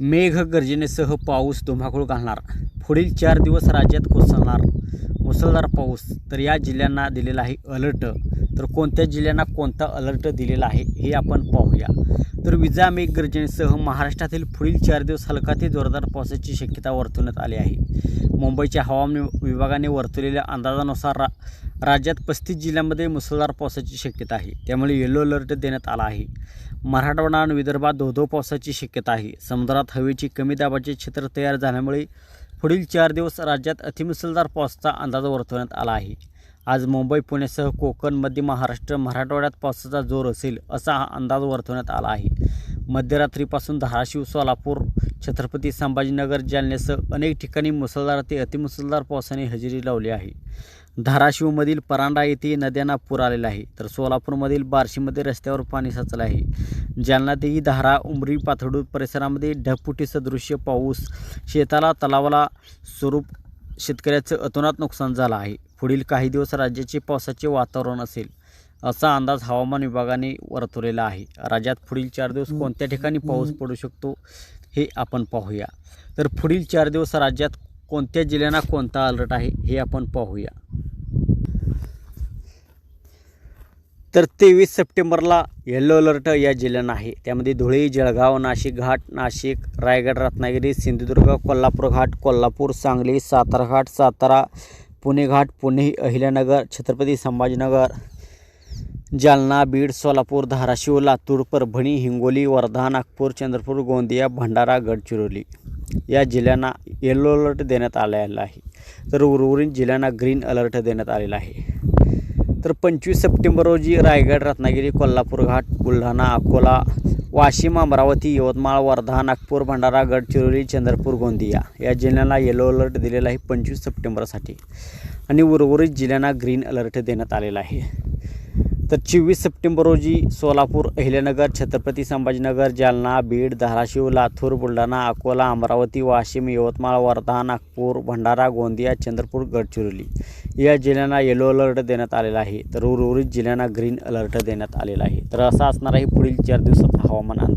मेघगर्जनेसह पाऊस धुमाकूळ घालणार. पुढील चार दिवस राज्यात कोसळणार. मुसळधार पाऊस तर या जिल्ह्यांना दिलेला आहे अलर्ट. तर कोणत्या जिल्ह्यांना कोणता अलर्ट दिलेला आहे हे आपण पाहूया. तर विजा मेघगर्जनेसह महाराष्ट्रातील पुढील चार दिवस हलका ते जोरदार पावसाची शक्यता वर्तवण्यात आली आहे. मुंबईच्या हवामान विभागाने वर्तवलेल्या अंदाजानुसार रा राज्यात पस्तीस जिल्ह्यांमध्ये मुसळधार पावसाची शक्यता आहे. त्यामुळे येलो अलर्ट देण्यात आला आहे. मराठवाडा आणि विदर्भात धोधो पावसाची शक्यता आहे. समुद्रात हवेची कमी दाबाचे क्षेत्र तयार झाल्यामुळे पुढील चार दिवस राज्यात अतिमुसळधार पावसाचा अंदाज वर्तवण्यात आला आहे. आज मुंबई पुण्यासह कोकण मध्य महाराष्ट्र मराठवाड्यात पावसाचा जोर असेल असा हा अंदाज वर्तवण्यात आला आहे. मध्यरात्रीपासून धाराशिव सोलापूर छत्रपती संभाजीनगर जालन्यासह अनेक ठिकाणी मुसळधार ते अतिमुसळधार पावसाने हजेरी लावली आहे. धाराशिवमधील परांडा येथे नद्यांना पूर आलेला आहे तर सोलापूरमधील बार्शीमध्ये रस्त्यावर पाणी साचलं आहे. जालन्यातही धारा उमरी पाथडू परिसरामध्ये ढगफुटी सदृश्य पाऊस शेताला तलावाला स्वरूप शेतकऱ्याचं अतोनात नुकसान झालं आहे. पुढील काही दिवस राज्याचे पावसाचे वातावरण असेल. असा अंदाज हवामान विभागाने वर्तवलेला आहे. राज्यात पुढील चार दिवस कोणत्या ठिकाणी पाऊस पडू शकतो हे आपण पाहूया. तर पुढील चार दिवस राज्यात कोणत्या जिल्ह्यांना कोणता अलर्ट आहे हे आपण पाहूया. तर तेवीस सप्टेंबरला येल्लो अलर्ट या जिल्ह्यांना आहे. त्यामध्ये धुळे जळगाव नाशिक घाट नाशिक रायगड रत्नागिरी सिंधुदुर्ग कोल्हापूर घाट कोल्हापूर सांगली सातारा घाट सातारा पुणे घाट पुणे अहिल्यानगर छत्रपती संभाजीनगर जालना बीड सोलापूर धाराशिव लातूर परभणी हिंगोली वर्धा नागपूर चंद्रपूर गोंदिया भंडारा गडचिरोली या जिल्ह्यांना येल्लो अलर्ट देण्यात आलेला आहे. तर उर्वरित जिल्ह्यांना ग्रीन अलर्ट देण्यात आलेला आहे. तर पंचवीस सप्टेंबर रोजी रायगड रत्नागिरी कोल्हापूर घाट बुलढाणा अकोला वाशिम अमरावती यवतमाळ वर्धा नागपूर भंडारा गडचिरोली चंद्रपूर गोंदिया या जिल्ह्यांना येलो अलर्ट दिलेला आहे पंचवीस सप्टेंबरसाठी. आणि उर्वरित जिल्ह्यांना ग्रीन अलर्ट देण्यात आलेला आहे. तर चोवीस सप्टेंबर रोजी सोलापूर अहिल्यानगर छत्रपती संभाजीनगर जालना बीड धाराशिव लातूर बुलढाणा अकोला अमरावती वाशिम यवतमाळ वर्धा नागपूर भंडारा गोंदिया चंद्रपूर गडचिरोली या जिल्ह्यांना येलो अलर्ट देण्यात आलेला आहे. तर उर्वरित जिल्ह्यांना ग्रीन अलर्ट देण्यात आलेला आहे. तर असा असणार आहे पुढील चार दिवसात हवामान